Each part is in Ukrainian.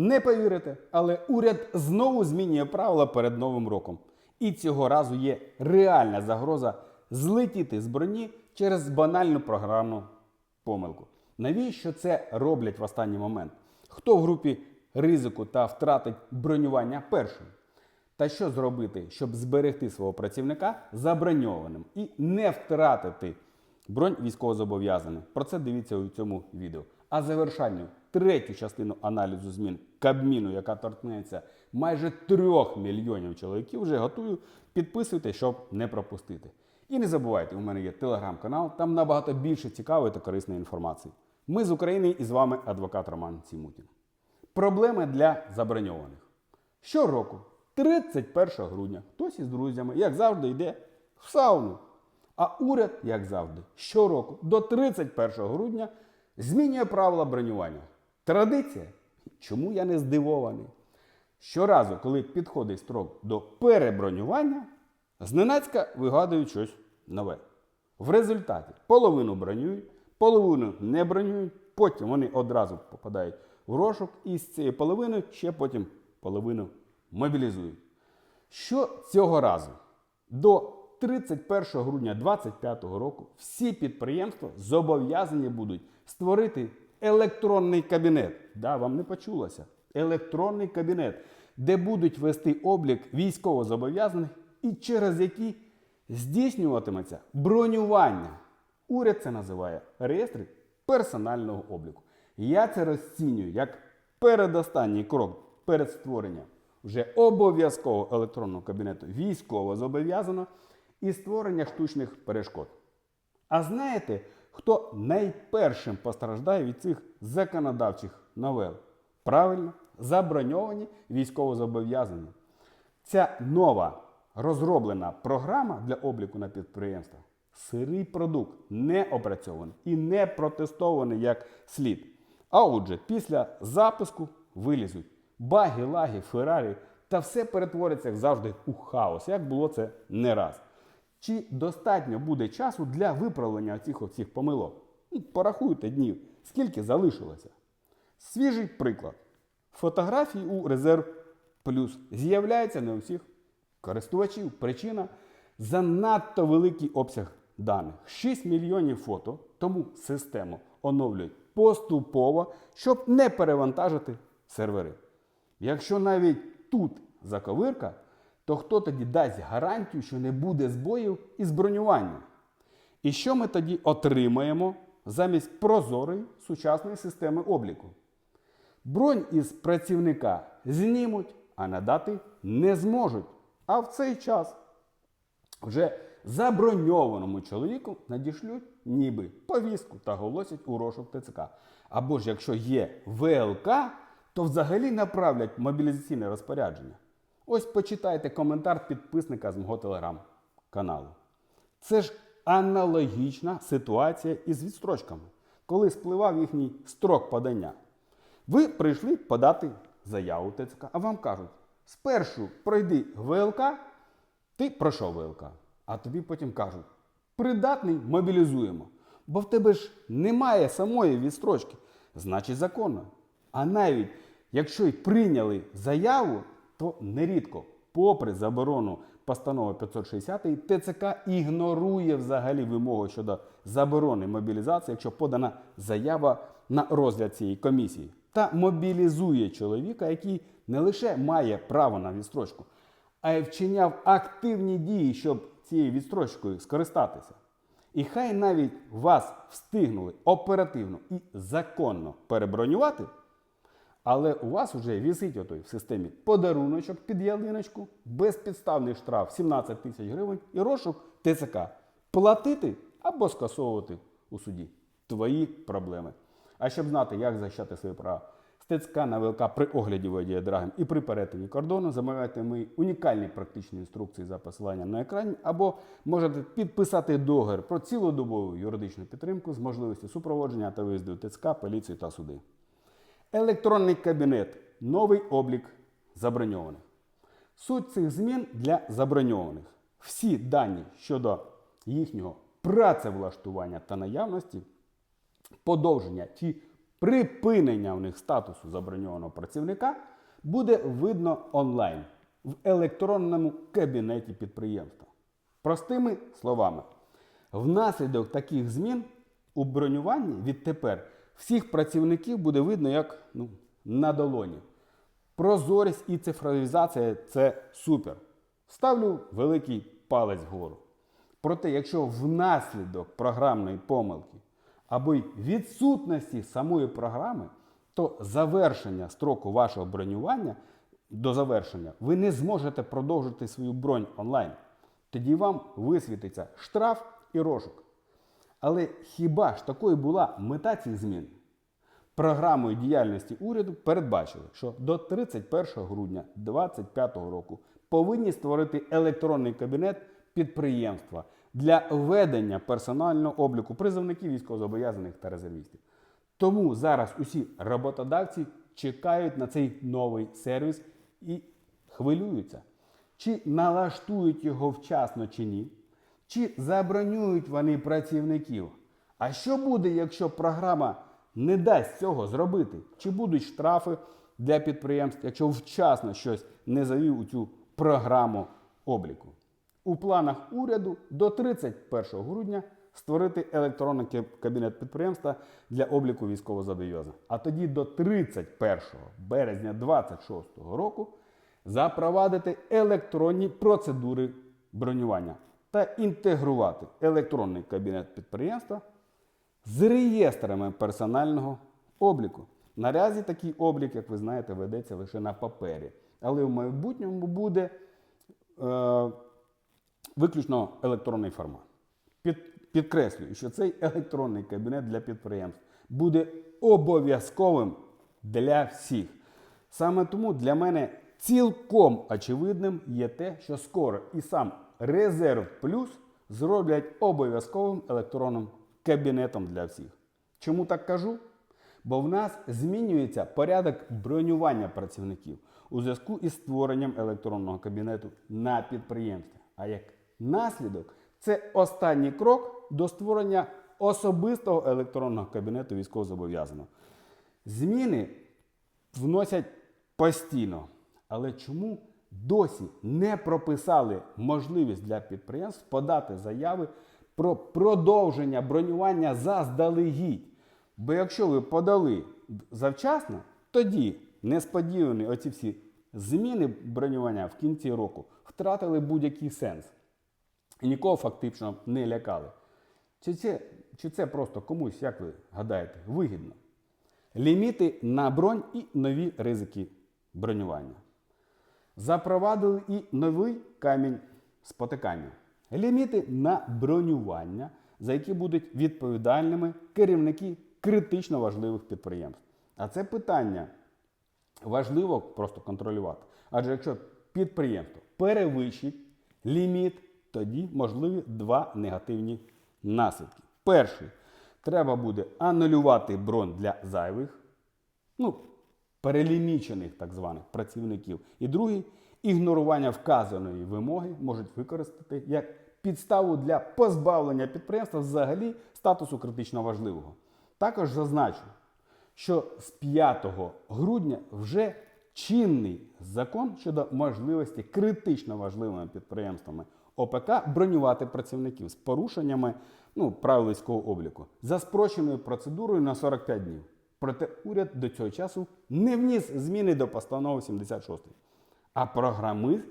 Не повірите, але уряд знову змінює правила перед Новим роком. І цього разу є реальна загроза злетіти з броні через банальну програмну помилку. Навіщо це роблять в останній момент? Хто в групі ризику та втратить бронювання першим? Та що зробити, щоб зберегти свого працівника заброньованим і не втратити бронь військовозобов'язаних? Про це дивіться у цьому відео. А завершальною третю частину аналізу змін Кабміну, яка торкнеться майже трьох мільйонів чоловіків, вже готую. Підписуйтесь, щоб не пропустити. І не забувайте, у мене є телеграм-канал, там набагато більше цікавої та корисної інформації. Ми з України і з вами адвокат Роман Цімутін. Проблеми для заброньованих. Щороку, 31 грудня, хтось із друзями, як завжди, йде в сауну. А уряд, як завжди, щороку до 31 грудня змінює правила бронювання. Традиція? Чому я не здивований? Щоразу, коли підходить строк до перебронювання, зненацька вигадують щось нове. В результаті половину бронюють, половину не бронюють, потім вони одразу попадають в розшук і з цієї половини ще потім половину мобілізують. Що цього разу? До 31 грудня 2025 року всі підприємства зобов'язані будуть створити електронний кабінет. Да, вам не почулося. Електронний кабінет, де будуть вести облік військовозобов'язаних і через які здійснюватиметься бронювання. Уряд це називає реєстри персонального обліку. Я це розцінюю як передостанній крок перед створенням вже обов'язкового електронного кабінету військово зобов'язано і створення штучних перешкод. А знаєте, хто найпершим постраждає від цих законодавчих новел? Правильно, заброньовані військовозобов'язані. Ця нова розроблена програма для обліку на підприємствах сирий продукт, не опрацьований і не протестований як слід. А отже, після запуску вилізуть баги, лаги, феррарі та все перетвориться, як завжди, у хаос, як було це не раз. Чи достатньо буде часу для виправлення цих оцих помилок? Ну, Порахуйте днів, скільки залишилося. Свіжий приклад. Фотографії у резерв плюс з'являються не у всіх користувачів. Причина занадто великий обсяг даних. 6 мільйонів фото, тому систему оновлюють поступово, щоб не перевантажити сервери. Якщо навіть тут заковирка, то хто тоді дасть гарантію, що не буде збоїв із бронюванням? І що ми тоді отримаємо замість прозорої сучасної системи обліку? Бронь із працівника знімуть, а надати не зможуть. А в цей час вже заброньованому чоловіку надішлють ніби повістку та голосять у розшук ТЦК. Або ж якщо є ВЛК, то взагалі направлять мобілізаційне розпорядження. Ось почитайте коментар підписника з мого телеграм-каналу. Це ж аналогічна ситуація із відстрочками, коли спливав їхній строк подання. Ви прийшли подати заяву ТЦК, а вам кажуть, спершу пройди ВЛК, ти пройшов ВЛК, а тобі потім кажуть, придатний мобілізуємо. Бо в тебе ж немає самої відстрочки, значить законно. А навіть якщо й прийняли заяву, нерідко, попри заборону постанови 560, ТЦК ігнорує взагалі вимогу щодо заборони мобілізації, якщо подана заява на розгляд цієї комісії, та мобілізує чоловіка, який не лише має право на відстрочку, а й вчиняв активні дії, щоб цією відстрочкою скористатися. І хай навіть вас встигнули оперативно і законно перебронювати, але у вас вже вісить отой в системі подаруночок під ялиночку, безпідставний штраф 17 тисяч гривень і розшук ТЦК. Платити або скасовувати у суді. Твої проблеми. А щоб знати, як захищати свої права, з ТЦК на ВЛК при огляді водія і при перетині кордону замовляйте мої унікальні практичні інструкції за посиланням на екрані, або можете підписати договір про цілодобову юридичну підтримку з можливістю супроводження та виїзду ТЦК, поліцію та суди. Електронний кабінет, новий облік заброньованих. Суть цих змін для заброньованих. Всі дані щодо їхнього працевлаштування та наявності, подовження чи Припинення в них статусу заброньованого працівника буде видно онлайн в електронному кабінеті підприємства. Простими словами, внаслідок таких змін у бронюванні відтепер всіх працівників буде видно як ну, на долоні. Прозорість і цифровізація це супер. Ставлю великий палець вгору. Проте, якщо внаслідок програмної помилки або й відсутності самої програми, то завершення строку вашого бронювання до завершення ви не зможете продовжити свою бронь онлайн. Тоді вам висвітиться штраф і розшук. Але хіба ж такою була мета цих змін? Програмою діяльності уряду передбачили, що до 31 грудня 2025 року повинні створити електронний кабінет підприємства для ведення персонального обліку призовників військовозобов'язаних та резервістів. Тому зараз усі роботодавці чекають на цей новий сервіс і хвилюються, чи налаштують його вчасно чи ні, чи забронюють вони працівників. А що буде, якщо програма не дасть цього зробити? Чи будуть штрафи для підприємств, якщо вчасно щось не завів у цю програму обліку? У планах уряду до 31 грудня створити електронний кабінет підприємства для обліку військовозобов'язаних. А тоді до 31 березня 2026 року запровадити електронні процедури бронювання та інтегрувати електронний кабінет підприємства з реєстрами персонального обліку. Наразі такий облік, як ви знаєте, ведеться лише на папері. Але в майбутньому буде е, виключно електронний формат. Під, підкреслюю, що цей електронний кабінет для підприємств буде обов'язковим для всіх. Саме тому для мене цілком очевидним є те, що скоро і сам Резерв Плюс зроблять обов'язковим електронним кабінетом для всіх. Чому так кажу? Бо в нас змінюється порядок бронювання працівників у зв'язку із створенням електронного кабінету на підприємстві. А як наслідок, це останній крок до створення особистого електронного кабінету військовозобов'язаного. Зміни вносять постійно. Але чому досі не прописали можливість для підприємств подати заяви про продовження бронювання заздалегідь? Бо якщо ви подали завчасно, тоді несподівані оці всі зміни бронювання в кінці року втратили будь-який сенс. І нікого фактично не лякали. Чи це, чи це просто комусь, як ви гадаєте, вигідно? Ліміти на бронь і нові ризики бронювання. Запровадили і новий камінь спотикання. Ліміти на бронювання, за які будуть відповідальними керівники критично важливих підприємств. А це питання важливо просто контролювати. Адже якщо підприємство перевищить ліміт, тоді можливі два негативні наслідки. Перший треба буде анулювати бронь для зайвих, ну, перелімічених так званих працівників. І другий ігнорування вказаної вимоги можуть використати як підставу для позбавлення підприємства взагалі статусу критично важливого. Також зазначу, що з 5 грудня вже чинний закон щодо можливості критично важливими підприємствами ОПК бронювати працівників з порушеннями ну, правил обліку за спрощеною процедурою на 45 днів. Проте уряд до цього часу не вніс зміни до постанови 76. А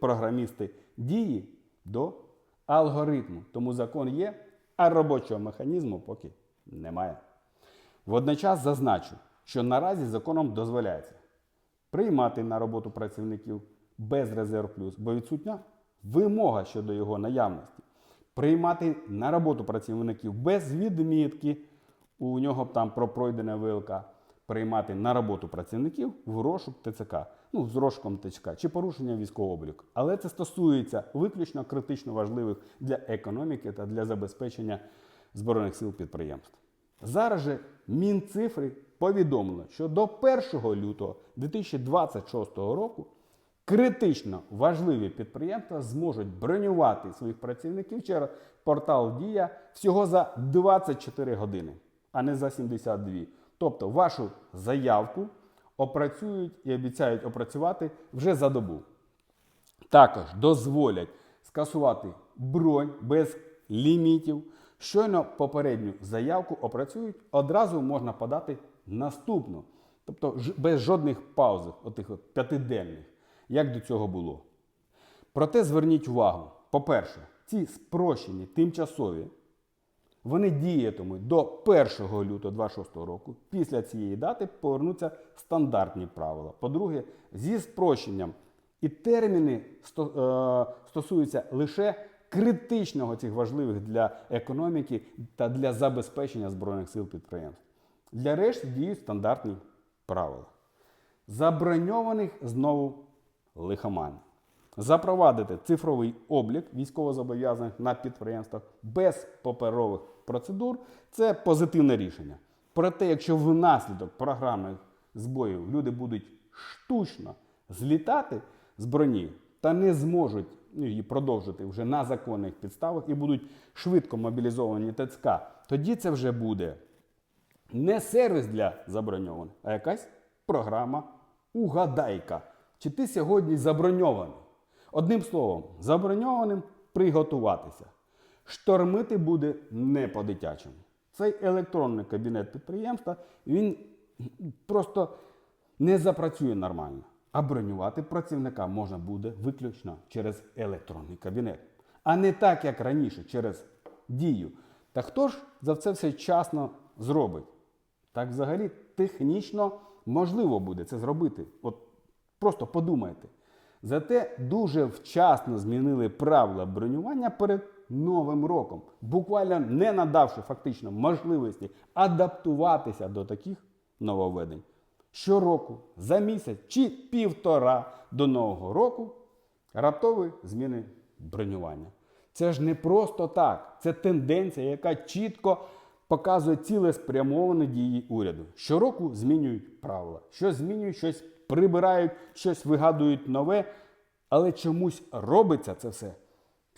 програмісти дії до алгоритму. Тому закон є, а робочого механізму поки немає. Водночас зазначу, що наразі законом дозволяється приймати на роботу працівників без резерв плюс, бо відсутня вимога щодо його наявності. Приймати на роботу працівників без відмітки у нього там про пройдене ВЛК. Приймати на роботу працівників в розшук ТЦК, ну з розшуком ТЦК чи порушення військового обліку. Але це стосується виключно критично важливих для економіки та для забезпечення збройних сил підприємств. Зараз же Мінцифри повідомило, що до 1 лютого 2026 року критично важливі підприємства зможуть бронювати своїх працівників через портал Дія всього за 24 години, а не за 72. Тобто вашу заявку опрацюють і обіцяють опрацювати вже за добу. Також дозволять скасувати бронь без лімітів. Щойно попередню заявку опрацюють, одразу можна подати наступну. Тобто без жодних пауз, отих от п'ятиденних, як до цього було. Проте зверніть увагу: по-перше, ці спрощені тимчасові, вони діятимуть до 1 лютого 26 року. Після цієї дати повернуться стандартні правила. По-друге, зі спрощенням і терміни е, стосуються лише критичного цих важливих для економіки та для забезпечення збройних сил підприємств. Для решти діють стандартні правила. Заброньованих знову лихоман. Запровадити цифровий облік військовозобов'язаних на підприємствах без паперових процедур це позитивне рішення. Проте, якщо внаслідок програмних збоїв люди будуть штучно злітати з броні та не зможуть ну, її продовжити вже на законних підставах і будуть швидко мобілізовані ТЦК, тоді це вже буде не сервіс для заброньованих, а якась програма угадайка. Чи ти сьогодні заброньований? Одним словом, заброньованим приготуватися. Штормити буде не по-дитячому. Цей електронний кабінет підприємства він просто не запрацює нормально. А бронювати працівника можна буде виключно через електронний кабінет. А не так, як раніше, через дію. Та хто ж за це все часно зробить? Так взагалі технічно можливо буде це зробити. От просто подумайте. Зате дуже вчасно змінили правила бронювання перед Новим роком, буквально не надавши фактично можливості адаптуватися до таких нововведень. Щороку, за місяць чи півтора до Нового року раптові зміни бронювання. Це ж не просто так. Це тенденція, яка чітко показує цілеспрямовані дії уряду. Щороку змінюють правила. Щось змінюють, щось прибирають, щось вигадують нове. Але чомусь робиться це все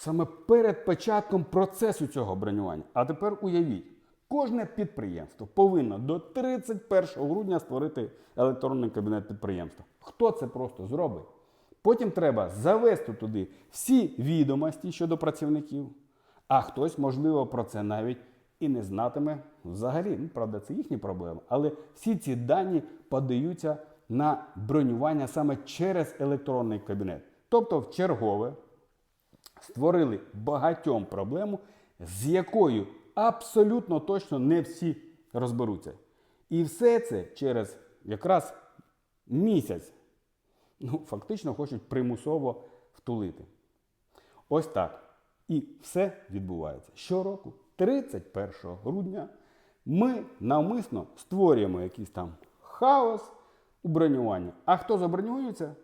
саме перед початком процесу цього бронювання. А тепер уявіть, кожне підприємство повинно до 31 грудня створити електронний кабінет підприємства. Хто це просто зробить? Потім треба завести туди всі відомості щодо працівників, а хтось, можливо, про це навіть і не знатиме взагалі. Ну, правда, це їхні проблеми. Але всі ці дані подаються на бронювання саме через електронний кабінет. Тобто в чергове створили багатьом проблему, з якою абсолютно точно не всі розберуться. І все це через якраз місяць ну, фактично хочуть примусово втулити. Ось так. І все відбувається. Щороку, 31 грудня, ми навмисно створюємо якийсь там хаос у бронюванні. А хто забронюється,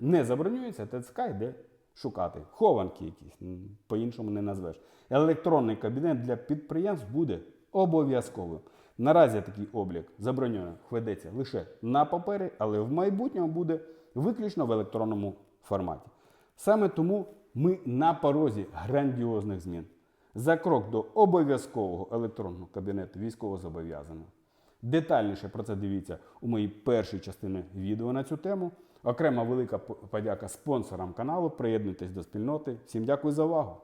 не забронюється, ТЦК йде шукати. Хованки якісь, по-іншому не назвеш. Електронний кабінет для підприємств буде обов'язковим. Наразі такий облік заброньованих ведеться лише на папері, але в майбутньому буде виключно в електронному форматі. Саме тому ми на порозі грандіозних змін. За крок до обов'язкового електронного кабінету військовозобов'язаного. Детальніше про це дивіться у моїй першій частині відео на цю тему. Окрема велика подяка спонсорам каналу. Приєднуйтесь до спільноти. Всім дякую за увагу!